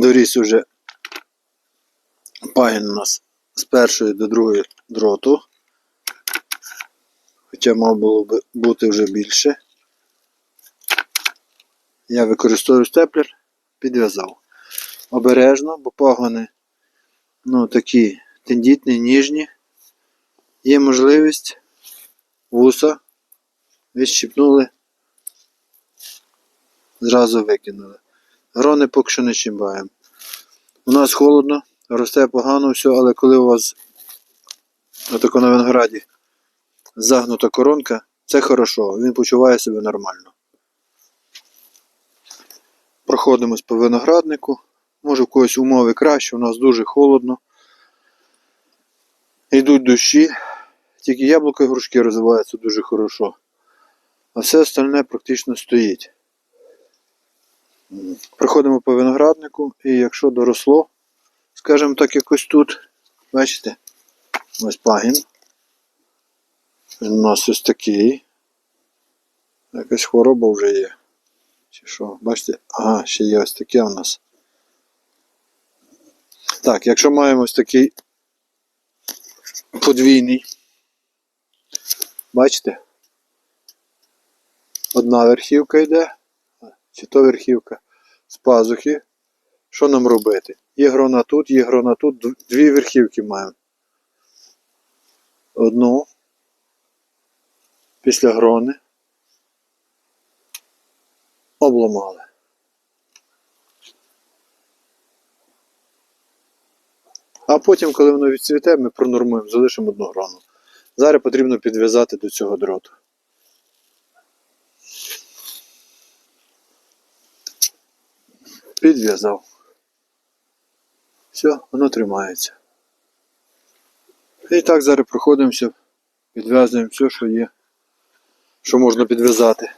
Доріс уже пагін у нас з першої до другої дроту. Хоча мав було би бути вже більше. Я використовую степлер, підв'язав. Обережно, бо пагони ну, такі тендітні, ніжні. Є можливість вуса відщипнули, зразу викинули. Грони поки що не чимбаємо. У нас холодно, росте погано все, але коли у вас отако на винограді загнута коронка, це хорошо, він почуває себе нормально. Проходимось по винограднику. Може в когось умови краще, у нас дуже холодно. Йдуть дощі, тільки яблука і грушки розвиваються дуже хорошо. А все остальне практично стоїть. Проходимо по винограднику, і якщо доросло, скажімо так, якось тут, бачите, ось пагін. Він у нас ось такий. Якась хвороба вже є. Чи що? Бачите? Ага, ще є ось таке у нас. Так, якщо маємо ось такий подвійний. Бачите? Одна верхівка йде, чи то верхівка з пазухи. Що нам робити? Є грона тут, є грона тут, дві верхівки маємо. Одну після грони обламали. А потім, коли воно відцвіте, ми пронормуємо, залишимо одну грону. Зараз потрібно підв'язати до цього дроту. Підв'язав. Все, воно тримається. І так зараз проходимося, підв'язуємо все, що є, що можна підв'язати.